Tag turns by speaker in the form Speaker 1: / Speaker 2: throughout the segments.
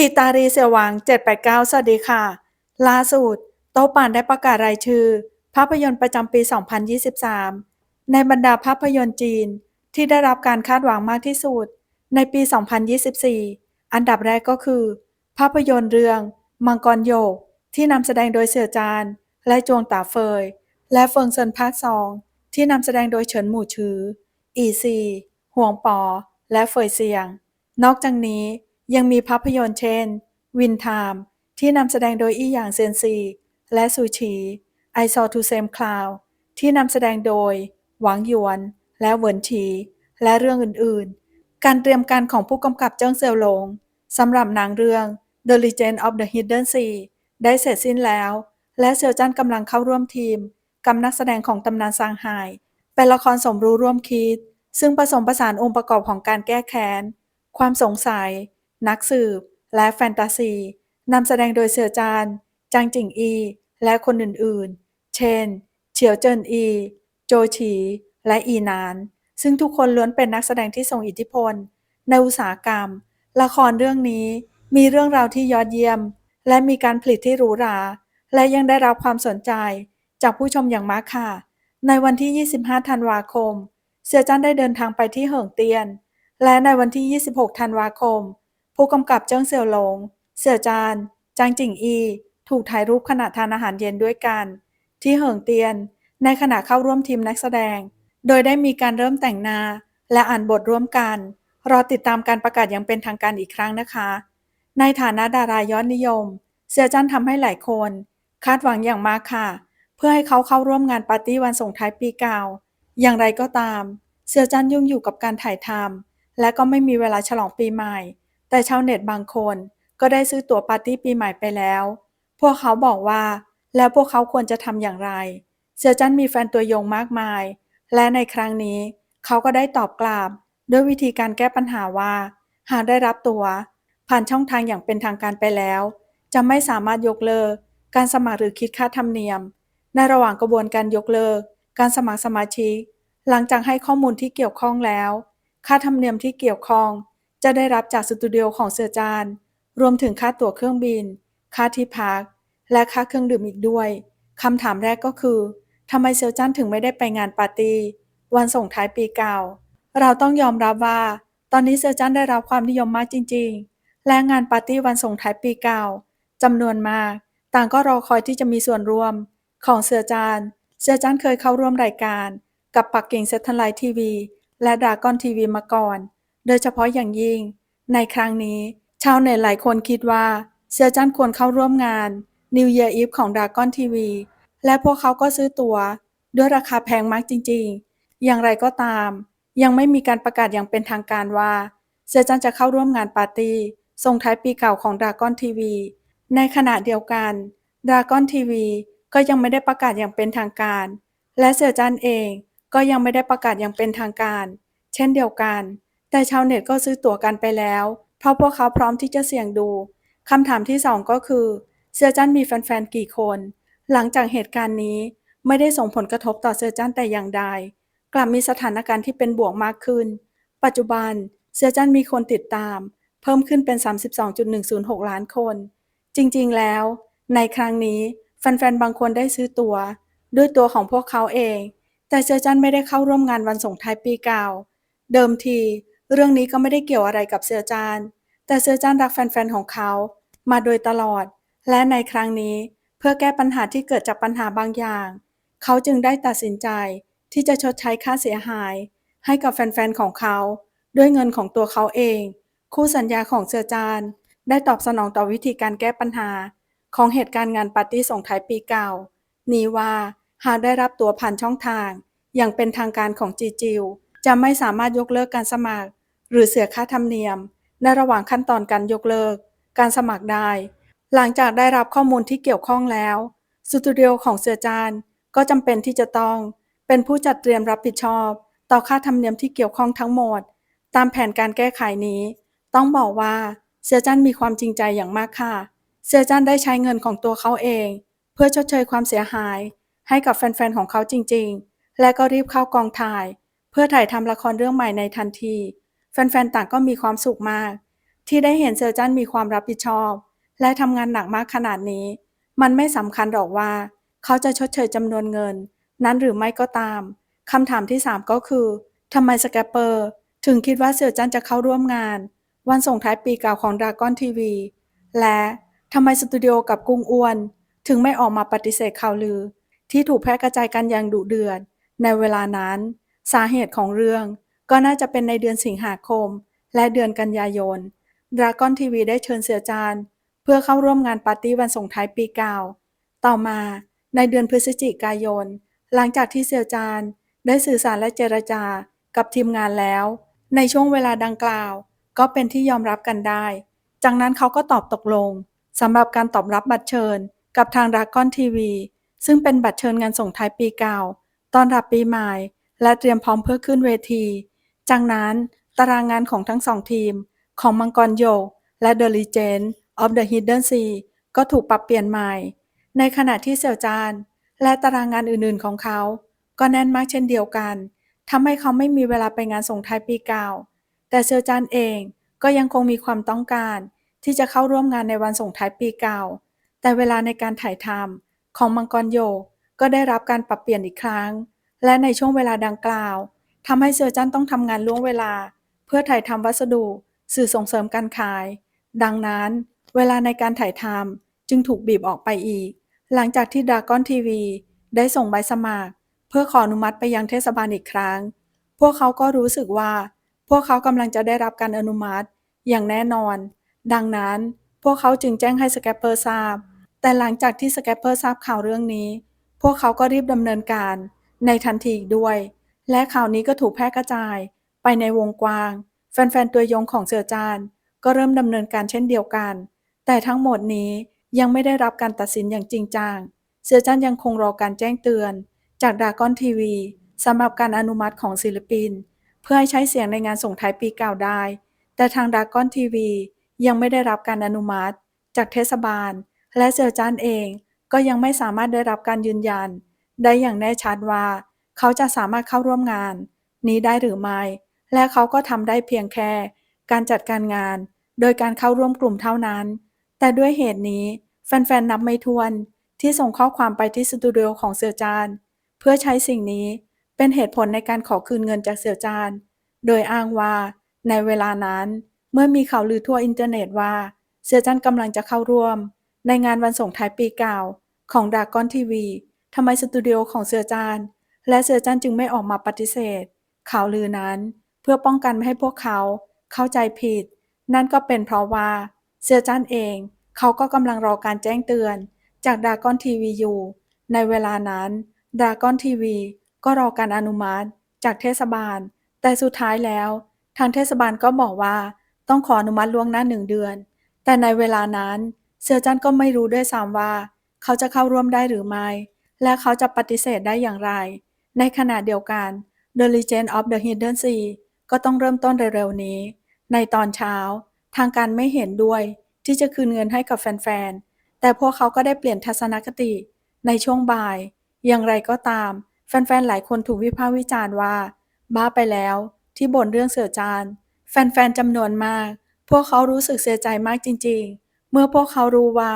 Speaker 1: ทีตารีเสียหวัง 789 สวัสดีค่ะ ล่าสุด โต๊ะป่านได้ประกาศรายชื่อ ภาพยนตร์ประจำปี 2023 ในบรรดาภาพยนตร์จีนที่ได้รับการคาดหวังมากที่สุด ในปี 2024 อันดับแรกก็คือ ภาพยนตร์เรื่อง มังกรโยก ที่นำแสดงโดยเสี่ยจาน และจวงตาเฟย และเฟิงเซินภาค2ที่นำแสดงโดยเฉินหมู่ชือ อีซี ห่วงปอ และเฟยเซียง นอกจากนี้ ยังมีภาพยนตร์เช่น วินไทม์ที่นำแสดงโดยอี้หยางเซียนซี และซูชี I Saw to Same Cloud ที่นำแสดงโดย หวังหยวน และเหวินฉีและเรื่องอื่นๆ การเตรียมการของผู้กำกับเจิ้งเซียวหลงสำหรับหนังเรื่อง The Legend of the Hidden Sea ได้เสร็จสิ้นแล้ว และเซียวจันกำลังเข้าร่วมทีมกับนักแสดงของตำนานซางไห่เป็นละครสมรู้ร่วมคิด ซึ่งผสมผสานองค์ประกอบของการแก้แค้น ความสงสัย นักสืบ และแฟนตาซีนำแสดงโดยเสี่ยจานจางจิงอี และคนอื่นๆ เช่น เฉียวเจินอี โจฉี และอีนาน ซึ่งทุกคนล้วนเป็นนักแสดงที่ทรงอิทธิพล ในอุตสาหกรรม ละครเรื่องนี้มีเรื่องราวที่ยอดเยี่ยม และมีการผลิตที่หรูหรา และยังได้รับความสนใจจากผู้ชมอย่างมากค่ะ ในวันที่ 25 ธันวาคม เสี่ยจันได้เดินทางไปที่เหิงเตียน และในวันที่ 26 ธันวาคม ผู้กำกับเจิ้งเสี่ยวหลง เสี่ยวจานจางจิงอี ถูกถ่ายรูปขณะทานอาหารเย็นด้วยกัน ที่เหิงเตียน ในขณะเข้าร่วมทีมนักแสดง โดยได้มีการเริ่มแต่งหน้าและอ่านบทร่วมกัน รอติดตามการประกาศอย่างเป็นทางการอีกครั้งนะคะ ในฐานะดารายอดนิยม เสี่ยจันทำให้หลายคน คาดหวังอย่างมากค่ะ เพื่อให้เขาเข้าร่วมงานปาร์ตี้วันส่งท้ายปีเก่า อย่างไรก็ตาม เสี่ยจันยุ่งอยู่กับการถ่ายทำและก็ไม่มีเวลาฉลองปีใหม่ แต่ชาวเน็ตบางคนก็ได้ซื้อตั๋วปาร์ตี้ปีใหม่ไปแล้ว พวกเขาบอกว่า แล้วพวกเขาควรจะทำอย่างไร เสียจันมีแฟนตัวยงมากมาย และในครั้งนี้เขาก็ได้ตอบกลับด้วยวิธีการแก้ปัญหาว่า หากได้รับตัว๋ว ผ่านช่องทางอย่างเป็นทางการไปแล้ว จะไม่สามารถยกเลิก การสมัครหรือคิดค่าธรรมเนียม ในระหว่างกระบวนการยกเลิก การสมัครสมาชิก หลังจากให้ข้อมูลที่เกี่ยวข้องแล้ว ค่าธรรมเนียมที่เกี่ยวข้อง จะได้รับจากสตูดิโอของเสือจาน รวมถึงค่าตั๋วเครื่องบิน ค่าที่พัก และค่าเครื่องดื่มอีกด้วยคำถามแรกก็คือทำไมเซลจันถึงไม่ได้ไปงานปาร์ตี้วันส่งท้ายปีเก่า เราต้องยอมรับว่า ตอนนี้เซลจันได้รับความนิยมมากจริง ๆ และงานปาร์ตี้วันส่งท้ายปีเก่าจำนวนมาก ต่างก็รอคอยที่จะมีส่วนร่วม ของเสือจานเสือจานเคยเข้าร่วมรายการ กับปักกิ่งเซตทไลท์ทีวีและดากอนทีวีมาก่อน โดยเฉพาะอย่างยิ่ง ในครั้งนี้ ชาวเน็ตหลายคนคิดว่าเสือจันควรเข้าร่วมงาน New Year Eve ของดากอนทีวีและพวกเขาก็ซื้อตัว๋ว ด้วยราคาแพงมากจริงๆ อย่างไรก็ตาม ยังไม่มีการประกาศอย่างเป็นทางการว่าเสือจันจะเข้าร่วมงานปาร์ตี้ส่งท้ายปีเก่าของดากอนทีวีในขณะเดียวกันดากอนทีวีก็ยังไม่ได้ประกาศอย่างเป็นทางการ และเสือจันเองก็ยังไม่ได้ประกาศอย่างเป็นทางการ เช่นเดียวกัน แต่ชาวเน็ตก็ซื้อตั๋วกันไปแล้ว เพราะพวกเขาพร้อมที่จะเสี่ยงดูคำถามที่สองก็คือ เสือจันมีแฟนๆกี่คน หลังจากเหตุการณ์นี้ไม่ได้ส่งผลกระทบต่อเสือจันแต่อย่างใด กลับมีสถานการณ์ที่เป็นบวกมากขึ้น ปัจจุบันเสือจันมีคนติดตาม เพิ่มขึ้นเป็น 32.106 ล้านคน จริงๆแล้ว ในครั้งนี้แฟนๆบางคนได้ซื้อตัว๋ว ด้วยตัวของพวกเขาเอง แต่เซอร์จันไม่ได้เข้าร่วมงานวันส่งท้ายปีเก่า เดิมที เรื่องนี้ก็ไม่ได้เกี่ยวอะไรกับเซอร์จาน แต่เซอร์จานรักแฟนๆ ของเขา มาโดยตลอด และในครั้งนี้เพื่อแก้ปัญหาที่เกิดจากปัญหาบางอย่าง เขาจึงได้ตัดสินใจที่จะชดใช้ค่าเสียหาย ให้กับแฟนๆ ของเขา ด้วยเงินของตัวเขาเอง คู่สัญญาของเซอร์จานได้ตอบสนองต่อวิธีการแก้ปัญหา ของเหตุการณ์งานปาร์ตี้ส่งท้ายปีเก่า นี้ว่าหากได้รับตัวผ่านช่องทาง อย่างเป็นทางการของจีจิวจะไม่สามารถยกเลิกการสมัคร หรือเสียค่าธรรมเนียม ในระหว่างขั้นตอนการยกเลิก การสมัครได้ หลังจากได้รับข้อมูลที่เกี่ยวข้องแล้วสตูดิโอของเสือจานก็จำเป็นที่จะต้อง เป็นผู้จัดเตรียมรับผิดชอบ ต่อค่าธรรมเนียมที่เกี่ยวข้องทั้งหมด ตามแผนการแก้ไขนี้ ต้องบอกว่าเสือจันมีความจริงใจอย่างมากค่ะ เสือจันได้ใช้เงินของตัวเขาเอง เพื่อชดเชยความเสียหาย ให้กับแฟนๆของเขาจริงๆ และก็รีบเข้ากองถ่าย เพื่อถ่ายทำละครเรื่องใหม่ในทันที แฟนๆ ต่างก็มีความสุขมาก ที่ได้เห็นเซอร์จันมีความรับผิดชอบ และทำงานหนักมากขนาดนี้ มันไม่สำคัญหรอกว่า เขาจะชดเชยจำนวนเงิน นั้นหรือไม่ก็ตามคำถามที่ 3 ก็คือทำไมสแกปเปอร์ ถึงคิดว่าเซอร์จันจะเข้าร่วมงาน วันส่งท้ายปีเก่าของดราก้อนทีวีและทำไมสตูดิโอกับกุ้งอ้วน ถึงไม่ออกมาปฏิเสธข่าวลือ ที่ถูกแพร่กระจายกันอย่างดุเดือดในเวลานั้น สาเหตุของเรื่อง ก็น่าจะเป็นในเดือนสิงหาคม และเดือนกันยายนดราก้อนทีวีได้เชิญเสือจานเพื่อเข้าร่วมงานปาร์ตี้วันส่งท้ายปีเก่า ต่อมาในเดือนพฤศจิกายน หลังจากที่เสือจานได้สื่อสารและเจรจากับทีมงานแล้ว ในช่วงเวลาดังกล่าว ก็เป็นที่ยอมรับกันได้ จากนั้นเขาก็ตอบตกลงสำหรับการตอบรับบัตรเชิญ กับทางดราก้อนทีวีซึ่งเป็นบัตรเชิญงานส่งท้ายปีเก่าต้อนรับปีใหม่ และเตรียมพร้อมเพื่อขึ้นเวที จากนั้นตารางงานของทั้งสองทีม ของมังกรโยกและ The Legend of the Hidden Sea ก็ถูกปรับเปลี่ยนใหม่ ในขณะที่เสี่ยวจานและตารางงานอื่นๆของเขา ก็แน่นมากเช่นเดียวกันทำให้เขาไม่มีเวลาไปงานส่งท้ายปีเก่า แต่เซียวจานเองก็ยังคงมีความต้องการ ที่จะเข้าร่วมงานในวันส่งท้ายปีเก่า แต่เวลาในการถ่ายทำของมังกรโยกก็ได้รับการปรับเปลี่ยนอีกครั้ง และในช่วงเวลาดังกล่าว ทำให้เซียวจันต้องทำงานล่วงเวลา เพื่อถ่ายทำวัสดุ สื่อส่งเสริมการขาย ดังนั้น เวลาในการถ่ายทำจึงถูกบีบออกไปอีก หลังจากที่ดากอนทีวีได้ส่งใบสมัคร เพื่อขออนุมัติไปยังเทศบาลอีกครั้ง พวกเขาก็รู้สึกว่า พวกเขากำลังจะได้รับการอนุมัติอย่างแน่นอน ดังนั้นพวกเขาจึงแจ้งให้สแกปเปอร์ทราบ แต่หลังจากที่สแกปเปอร์ทราบข่าวเรื่องนี้ พวกเขาก็รีบดำเนินการในทันทีอีกด้วย และข่าวนี้ก็ถูกแพร่กระจาย ไปในวงกว้าง แฟนๆ ตัวยงของเสือจาน ก็เริ่มดำเนินการเช่นเดียวกัน แต่ทั้งหมดนี้ยังไม่ได้รับการตัดสินอย่างจริงจัง เสือจันยังคงรอการแจ้งเตือน จากดากอนทีวีสำหรับการอนุมัติของศิลปิน เพื่อให้ใช้เสียงในงานส่งท้ายปีเก่าได้ แต่ทางดากอนทีวียังไม่ได้รับการอนุมัติ จากเทศบาล และเสือจันเองก็ยังไม่สามารถได้รับการยืนยัน ได้อย่างแน่ชัดว่า เขาจะสามารถเข้าร่วมงาน นี้ได้หรือไม่ และเขาก็ทำได้เพียงแค่ การจัดการงาน โดยการเข้าร่วมกลุ่มเท่านั้น แต่ด้วยเหตุนี้ แฟนๆ นับไม่ถ้วน ที่ส่งข้อความไปที่สตูดิโอของเสือจาน เพื่อใช้สิ่งนี้เป็นเหตุผลในการขอคืนเงินจากเสือจาน โดยอ้างว่า ในเวลานั้นเมื่อมีข่าวลือทั่วอินเทอร์เน็ตว่า เสือจันกำลังจะเข้าร่วม ในงานวันส่งท้ายปีเก่าของดากอนทีวีทำไมสตูดิโอของเสือจาน และเสือจันจึงไม่ออกมาปฏิเสธ ข่าวลือนั้น เพื่อป้องกันไม่ให้พวกเขาเข้าใจผิด นั่นก็เป็นเพราะว่าเสือจันเองเขาก็กำลังรอการแจ้งเตือน จากดากอนทีวีอยู่ ในเวลานั้นดากอนทีวีก็รอการอนุมัติ จากเทศบาล แต่สุดท้ายแล้ว ทางเทศบาลก็บอกว่า ต้องขออนุมัติล่วงหน้าหนึ่งเดือน แต่ในเวลานั้นเสือจันก็ไม่รู้ด้วยซ้ำว่า เขาจะเข้าร่วมได้หรือไม่ และเขาจะปฏิเสธได้อย่างไร ในขณะเดียวกัน The Legend of the Hidden Sea ก็ต้องเริ่มต้นเร็วๆนี้ ในตอนเช้า ทางการไม่เห็นด้วยที่จะคืนเงินให้กับแฟนๆ แต่พวกเขาก็ได้เปลี่ยนทัศนคติ ในช่วงบ่าย อย่างไรก็ตาม แฟนๆ หลายคนถูกวิพากษ์วิจารณ์ว่า บ้าไปแล้วที่บ่นเรื่องเสือจาน แฟนๆ จำนวนมาก พวกเขารู้สึกเสียใจมากจริงๆ เมื่อพวกเขารู้ว่า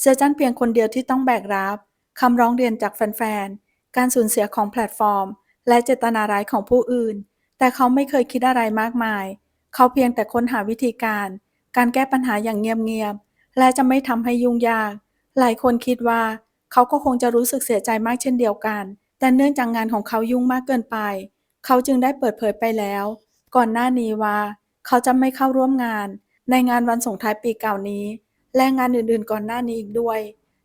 Speaker 1: เสือจันเพียงคนเดียวที่ต้องแบกรับคำร้องเรียนจากแฟนๆ การสูญเสียของแพลตฟอร์ม และเจตนาร้ายของผู้อื่น แต่เขาไม่เคยคิดอะไรมากมาย เขาเพียงแต่ค้นหาวิธีการ การแก้ปัญหาอย่างเงียบๆ และจะไม่ทำให้ยุ่งยาก หลายคนคิดว่า เขาก็คงจะรู้สึกเสียใจมากเช่นเดียวกัน แต่เนื่องจากงานของเขายุ่งมากเกินไป เขาจึงได้เปิดเผยไปแล้ว ก่อนหน้านี้ว่า เขาจะไม่เข้าร่วมงาน ในงานวันส่งท้ายปีเก่านี้ และงานอื่นๆ ก่อนหน้านี้อีกด้วย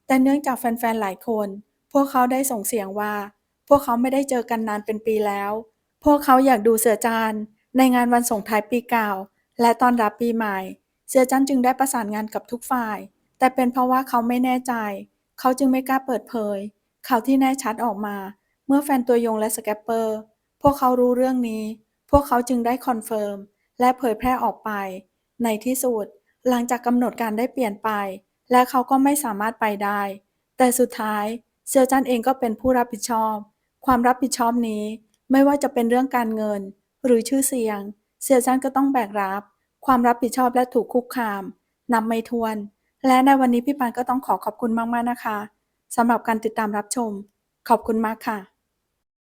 Speaker 1: แต่เนื่องจากแฟนๆ หลายคน วกเขาได้ส่งเสียงว่า พวกเขาไม่ได้เจอกันนานเป็นปีแล้ว พวกเขาอยากดูเสือจานในงานวันส่งท้ายปีเก่า และตอนรับปีใหม่ เสือจันจึงได้ประสานงานกับทุกฝ่าย แต่เป็นเพราะว่าเขาไม่แน่ใจ เขาจึงไม่กล้าเปิดเผยข่าวที่แน่ชัดออกมา เมื่อแฟนตัวยงและสแกปเปอร์ พวกเขารู้เรื่องนี้ พวกเขาจึงได้คอนเฟิร์มและเผยแพร่ออกไป ในที่สุด หลังจากกำหนดการได้เปลี่ยนไป และเขาก็ไม่สามารถไปได้ แต่สุดท้าย เซียวจันเองก็เป็นผู้รับผิดชอบ ความรับผิดชอบนี้ ไม่ว่าจะเป็นเรื่องการเงิน หรือชื่อเสียง เซียวจันก็ต้องแบกรับ ความรับผิดชอบและถูกคุกคามนับไม่ถ้วน และในวันนี้พี่ปานก็ต้องขอขอบคุณมากๆนะคะสำหรับการติดตามรับชม ขอบคุณมากค่ะ